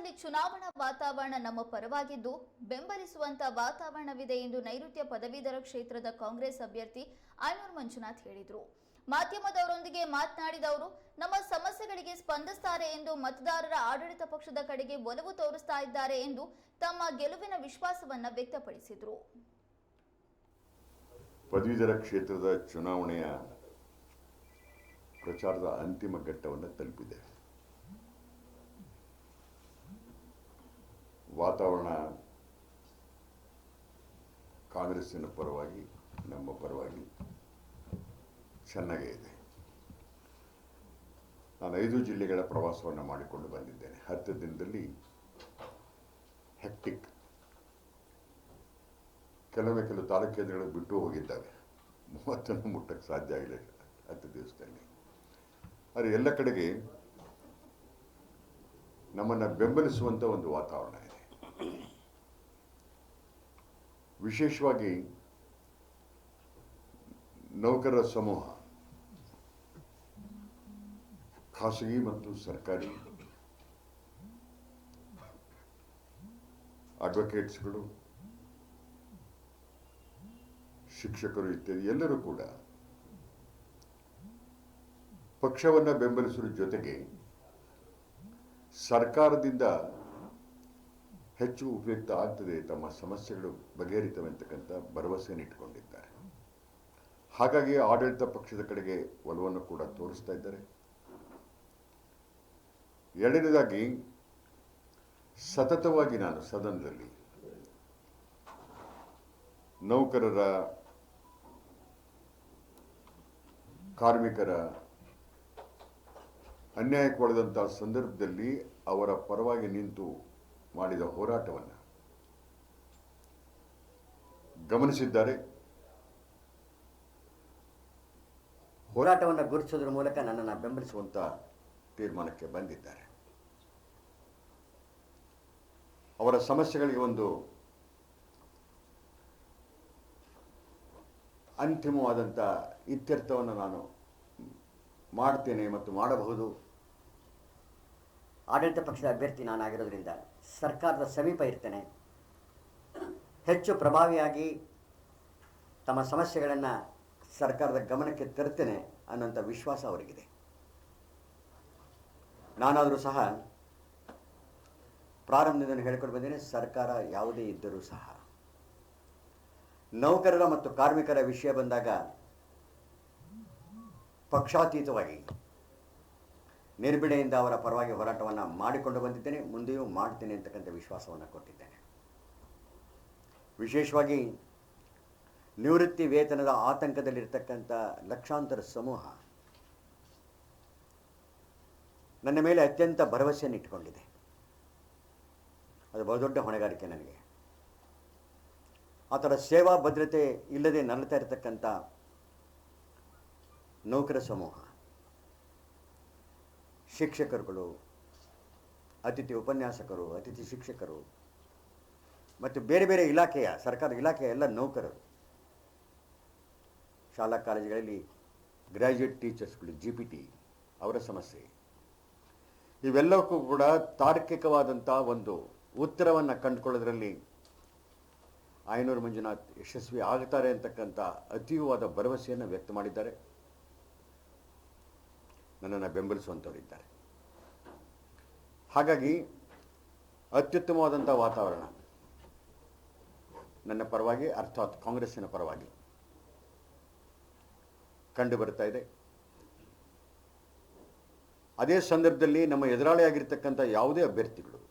ಮಂಡ್ಯದಲ್ಲಿ ಚುನಾವಣಾ ವಾತಾವರಣ ನಮ್ಮ ಪರವಾಗಿದ್ದು ಬೆಂಬಲಿಸುವಂತ ವಾತಾವರಣವಿದೆ ಎಂದು ನೈಋತ್ಯ ಪದವೀಧರ ಕ್ಷೇತ್ರದ ಕಾಂಗ್ರೆಸ್ ಅಭ್ಯರ್ಥಿ ಐನೂರು ಮಂಜುನಾಥ್ ಹೇಳಿದರು. ಮಾಧ್ಯಮದವರೊಂದಿಗೆ ಮಾತನಾಡಿದ ಅವರು, ನಮ್ಮ ಸಮಸ್ಯೆಗಳಿಗೆ ಸ್ಪಂದಿಸುತ್ತಾರೆ ಎಂದು ಮತದಾರರ ಆಡಳಿತ ಪಕ್ಷದ ಕಡೆಗೆ ಒಲವು ತೋರಿಸ್ತಾ ಇದ್ದಾರೆ ಎಂದು ತಮ್ಮ ಗೆಲುವಿನ ವಿಶ್ವಾಸವನ್ನ ವ್ಯಕ್ತಪಡಿಸಿದರು. ಪದವೀಧರ ಕ್ಷೇತ್ರದ ಚುನಾವಣೆಯ ಪ್ರಚಾರದ ಅಂತಿಮ ಘಟ್ಟವನ್ನು ತಲುಪಿದೆ. ವಾತಾವರಣ ಕಾಂಗ್ರೆಸ್ಸಿನ ಪರವಾಗಿ, ನಮ್ಮ ಪರವಾಗಿ ಚೆನ್ನಾಗೇ ಇದೆ. ನಾನು ಐದು ಜಿಲ್ಲೆಗಳ ಪ್ರವಾಸವನ್ನು ಮಾಡಿಕೊಂಡು ಬಂದಿದ್ದೇನೆ. ಹತ್ತು ದಿನದಲ್ಲಿ ಹೆಕ್ಟಿಕ್ ಕೆಲವೇ ಕೆಲವು ತಾಲೂಕು ಕೇಂದ್ರಗಳು ಬಿಟ್ಟು ಹೋಗಿದ್ದಾವೆ. ಮೂವತ್ತನ್ನು ಮುಟ್ಟಕ್ಕೆ ಸಾಧ್ಯ ಆಗಿಲ್ಲ ಹತ್ತು ದಿವಸದಲ್ಲಿ. ಆದರೆ ಎಲ್ಲ ಕಡೆಗೆ ನಮ್ಮನ್ನು ಬೆಂಬಲಿಸುವಂಥ ಒಂದು ವಾತಾವರಣ ಇದೆ. ವಿಶೇಷವಾಗಿ ನೌಕರರ ಸಮೂಹ, ಖಾಸಗಿ ಮತ್ತು ಸರ್ಕಾರಿ ಅಡ್ವೊಕೇಟ್ಸ್ಗಳು ಶಿಕ್ಷಕರು ಇತ್ಯಾದಿ ಎಲ್ಲರೂ ಕೂಡ ಪಕ್ಷವನ್ನು ಬೆಂಬಲಿಸುವ ಜೊತೆಗೆ ಸರ್ಕಾರದಿಂದ ಹೆಚ್ಚು ಉಪಯುಕ್ತ ಆಗ್ತದೆ ತಮ್ಮ ಸಮಸ್ಯೆಗಳು ಬಗೆಹರಿತವೆ ಅಂತಕ್ಕಂಥ ಭರವಸೆಯನ್ನು ಇಟ್ಟುಕೊಂಡಿದ್ದಾರೆ. ಹಾಗಾಗಿ ಆಡಳಿತ ಪಕ್ಷದ ಕಡೆಗೆ ಒಲವನ್ನು ಕೂಡ ತೋರಿಸ್ತಾ ಇದ್ದಾರೆ. ಎರಡನೇದಾಗಿ, ಸತತವಾಗಿ ನಾನು ಸದನದಲ್ಲಿ ನೌಕರರ, ಕಾರ್ಮಿಕರ ಅನ್ಯಾಯಕ್ಕೊಳದಂಥ ಸಂದರ್ಭದಲ್ಲಿ ಅವರ ಪರವಾಗಿ ನಿಂತು ಮಾಡಿದ ಹೋರಾಟವನ್ನು ಗಮನಿಸಿದ್ದಾರೆ. ಹೋರಾಟವನ್ನು ಗುರುತಿಸೋದ್ರ ಮೂಲಕ ನನ್ನನ್ನು ಬೆಂಬಲಿಸುವಂತ ತೀರ್ಮಾನಕ್ಕೆ ಬಂದಿದ್ದಾರೆ. ಅವರ ಸಮಸ್ಯೆಗಳಿಗೆ ಒಂದು ಅಂತಿಮವಾದಂಥ ಇತ್ಯರ್ಥವನ್ನು ನಾನು ಮಾಡ್ತೇನೆ ಮತ್ತು ಮಾಡಬಹುದು. ಆಡಳಿತ ಪಕ್ಷದ ಅಭ್ಯರ್ಥಿ ನಾನಾಗಿರೋದ್ರಿಂದ ಸರ್ಕಾರದ ಸಮೀಪ ಇರ್ತೇನೆ. ಹೆಚ್ಚು ಪ್ರಭಾವಿಯಾಗಿ ತಮ್ಮ ಸಮಸ್ಯೆಗಳನ್ನು ಸರ್ಕಾರದ ಗಮನಕ್ಕೆ ತರ್ತೇನೆ ಅನ್ನೋಂಥ ವಿಶ್ವಾಸ ಅವರಿಗಿದೆ. ನಾನಾದರೂ ಸಹ ಪ್ರಾರಂಭದಿಂದ ಹೇಳ್ಕೊಂಡು ಬಂದೇನೆ, ಸರ್ಕಾರ ಯಾವುದೇ ಇದ್ದರೂ ಸಹ. ನೌಕರರ ಮತ್ತು ಕಾರ್ಮಿಕರ ವಿಷಯ ಬಂದಾಗ ಪಕ್ಷಾತೀತವಾಗಿ ನಿರ್ಬಿಡೆಯಿಂದ ಅವರ ಪರವಾಗಿ ಹೋರಾಟವನ್ನು ಮಾಡಿಕೊಂಡು ಬಂದಿದ್ದೇನೆ, ಮುಂದೆಯೂ ಮಾಡ್ತೇನೆ ಅಂತಕ್ಕಂಥ ವಿಶ್ವಾಸವನ್ನು ಕೊಟ್ಟಿದ್ದೇನೆ. ವಿಶೇಷವಾಗಿ ನಿವೃತ್ತಿ ವೇತನದ ಆತಂಕದಲ್ಲಿರ್ತಕ್ಕಂಥ ಲಕ್ಷಾಂತರ ಸಮೂಹ ನನ್ನ ಮೇಲೆ ಅತ್ಯಂತ ಭರವಸೆಯನ್ನು ಇಟ್ಟುಕೊಂಡಿದೆ. ಅದು ಬಹುದೊಡ್ಡ ಹೊಣೆಗಾರಿಕೆ ನನಗೆ. ಆ ಸೇವಾ ಭದ್ರತೆ ಇಲ್ಲದೆ ನಲ್ತಾ ಇರತಕ್ಕಂಥ ನೌಕರ ಸಮೂಹ. ಶಿಕ್ಷಕರುಗಳು, ಅತಿಥಿ ಉಪನ್ಯಾಸಕರು, ಅತಿಥಿ ಶಿಕ್ಷಕರು, ಮತ್ತು ಬೇರೆ ಬೇರೆ ಇಲಾಖೆಯ, ಸರ್ಕಾರದ ಇಲಾಖೆಯ ಎಲ್ಲ ನೌಕರರು. ಶಾಲಾ ಕಾಲೇಜುಗಳಲ್ಲಿ ಗ್ರ್ಯಾಜುಯೇಟ್ ಟೀಚರ್ಸ್ಗಳು ಜಿ ಪಿ ಟಿ ಅವರ ಸಮಸ್ಯೆ. ಇವೆಲ್ಲಕ್ಕೂ ಕೂಡ ತಾರ್ಕಿಕವಾದಂಥ ಒಂದು ಉತ್ತರವನ್ನು ಕಂಡುಕೊಳ್ಳೋದ್ರಲ್ಲಿ ಆಯನೂರು ಮಂಜುನಾಥ್ ಯಶಸ್ವಿ ಆಗ್ತಾರೆ ಅಂತಕ್ಕಂಥ ಅತೀವವಾದ ಭರವಸೆಯನ್ನು ವ್ಯಕ್ತ ಮಾಡಿದ್ದಾರೆ. ನನ್ನನ್ನು ಬೆಂಬಲಿಸುವಂಥವರಿದ್ದಾರೆ. ಹಾಗಾಗಿ ಅತ್ಯುತ್ತಮವಾದಂಥ ವಾತಾವರಣ ನನ್ನ ಪರವಾಗಿ, ಅರ್ಥಾತ್ ಕಾಂಗ್ರೆಸ್ಸಿನ ಪರವಾಗಿ ಕಂಡು ಬರ್ತಾ ಇದೆ. ಅದೇ ಸಂದರ್ಭದಲ್ಲಿ ನಮ್ಮ ಎದುರಾಳಿಯಾಗಿರ್ತಕ್ಕಂಥ ಯಾವುದೇ ಅಭ್ಯರ್ಥಿಗಳು